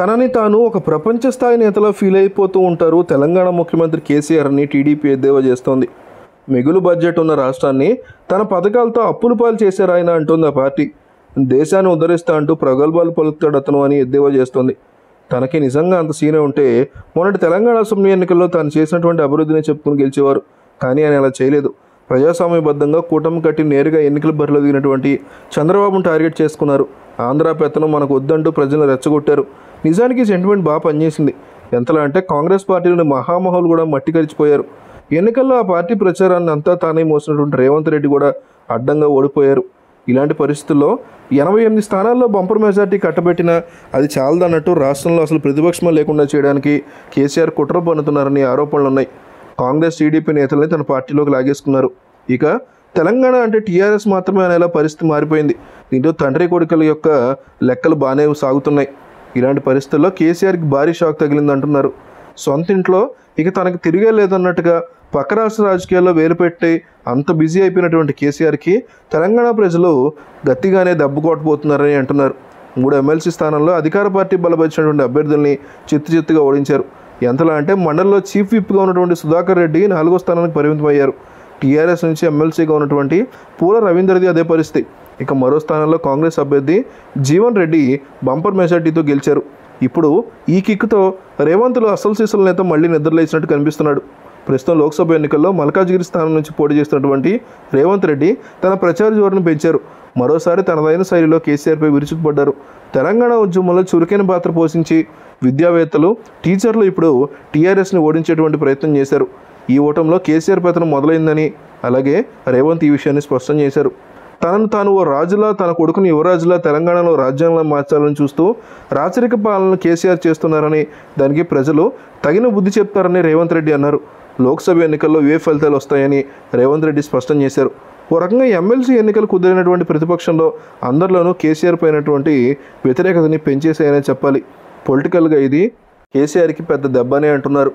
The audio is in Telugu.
తనని తాను ఒక ప్రపంచ స్థాయి నేతలో ఫీల్ అయిపోతూ ఉంటారు తెలంగాణ ముఖ్యమంత్రి కేసీఆర్ని టీడీపీ ఎద్దేవా చేస్తోంది. మిగులు బడ్జెట్ ఉన్న రాష్ట్రాన్ని తన పథకాలతో అప్పులు పాలు చేశారాయన అంటుంది ఆ పార్టీ. దేశాన్ని ఉద్ధరిస్తా అంటూ ప్రగల్భాలు పలుకుతాడు అతను అని ఎద్దేవా చేస్తోంది. తనకి నిజంగా అంత సీనే ఉంటే మొన్నటి తెలంగాణ అసెంబ్లీ ఎన్నికల్లో తాను చేసినటువంటి అభివృద్ధిని చెప్పుకుని గెలిచేవారు. కానీ ఆయన అలా చేయలేదు. ప్రజాస్వామ్యబద్ధంగా కూటమి కట్టి నేరుగా ఎన్నికల బరిలో దిగినటువంటి చంద్రబాబును టార్గెట్ చేసుకున్నారు. ఆంధ్ర పెత్తనం మనకు వద్దంటూ ప్రజలను రెచ్చగొట్టారు. నిజానికి సెంటిమెంట్ బాగా పనిచేసింది. ఎంతలా అంటే కాంగ్రెస్ పార్టీలోని మహామహులు కూడా మట్టి కరిచిపోయారు. ఎన్నికల్లో ఆ పార్టీ ప్రచారాన్ని అంతా తానే మోసినటువంటి రేవంత్ రెడ్డి కూడా అడ్డంగా ఓడిపోయారు. ఇలాంటి పరిస్థితుల్లో ఎనభై ఎనిమిది స్థానాల్లో బంపర్ మెజార్టీ కట్టబెట్టినా అది చాలదన్నట్టు రాష్ట్రంలో అసలు ప్రతిపక్షం లేకుండా చేయడానికి కేసీఆర్ కుట్ర పన్నుతున్నారని ఆరోపణలు ఉన్నాయి కాంగ్రెస్ టీడీపీ నేతల్ని తన పార్టీలోకి లాగేసుకున్నారు. ఇక తెలంగాణ అంటే టీఆర్ఎస్ మాత్రమే అనేలా పరిస్థితి మారిపోయింది. దీంతో తండ్రి కొడుకుల యొక్క లెక్కలు బాగానే సాగుతున్నాయి. ఇలాంటి పరిస్థితుల్లో కేసీఆర్కి భారీ షాక్ తగిలింది అంటున్నారు సొంత ఇంట్లో ఇక తనకు తిరిగే లేదన్నట్టుగా పక్క రాష్ట్ర రాజకీయాల్లో వేలుపెట్టి అంత బిజీ అయిపోయినటువంటి కేసీఆర్కి తెలంగాణ ప్రజలు గట్టిగానే దెబ్బ కొట్టబోతున్నారని అంటున్నారు. మూడు ఎమ్మెల్సీ స్థానంలో అధికార పార్టీ బలపరిచినటువంటి అభ్యర్థుల్ని చిత్తు చిత్తుగా ఓడించారు. ఎంతలా అంటే మండలిలో చీఫ్ విప్గా ఉన్నటువంటి సుధాకర్ రెడ్డి నాలుగో స్థానానికి పరిమితమయ్యారు. టీఆర్ఎస్ నుంచి ఎమ్మెల్సీగా ఉన్నటువంటి పూల రవీందర్ది అదే పరిస్థితి. ఇక మరో స్థానంలో కాంగ్రెస్ అభ్యర్థి జీవన్ రెడ్డి బంపర్ మెజార్టీతో గెలిచారు. ఇప్పుడు ఈ కిక్తో రేవంత్లో అసలు సీసల నేత మళ్ళీ నిద్రలేసినట్టు కనిపిస్తున్నాడు. ప్రస్తుతం లోక్సభ ఎన్నికల్లో మల్కాజ్గిరి స్థానం నుంచి పోటీ చేస్తున్నటువంటి రేవంత్ రెడ్డి తన ప్రచార జోరును పెంచారు. మరోసారి తనదైన శైలిలో కేసీఆర్పై విరుచుకుపడ్డారు. తెలంగాణ ఉద్యమంలో చురుకైన పాత్ర పోషించి విద్యావేత్తలు టీచర్లు ఇప్పుడు టీఆర్ఎస్ని ఓడించేటువంటి ప్రయత్నం చేశారు. ఈ ఓటంలో కేసీఆర్ పతనం మొదలైందని అలాగే రేవంత్ ఈ విషయాన్ని స్పష్టం చేశారు. తనను తాను ఓ రాజులా తన కొడుకుని యువరాజులా తెలంగాణలో రాజ్యాంగంలో మార్చాలని చూస్తూ రాచరిక పాలన కేసీఆర్ చేస్తున్నారని దానికి ప్రజలు తగిన బుద్ధి చెప్తారని రేవంత్ రెడ్డి అన్నారు. లోక్సభ ఎన్నికల్లో ఏ ఫలితాలు వస్తాయని రేవంత్ రెడ్డి స్పష్టం చేశారు. ఓ రకంగా ఎమ్మెల్సీ ఎన్నికలు కుదిరినటువంటి ప్రతిపక్షంలో అందరిలోనూ కేసీఆర్ పైనటువంటి వ్యతిరేకతని పెంచేసాయనే చెప్పాలి. పొలిటికల్గా ఇది కేసీఆర్కి పెద్ద దెబ్బనే అంటున్నారు.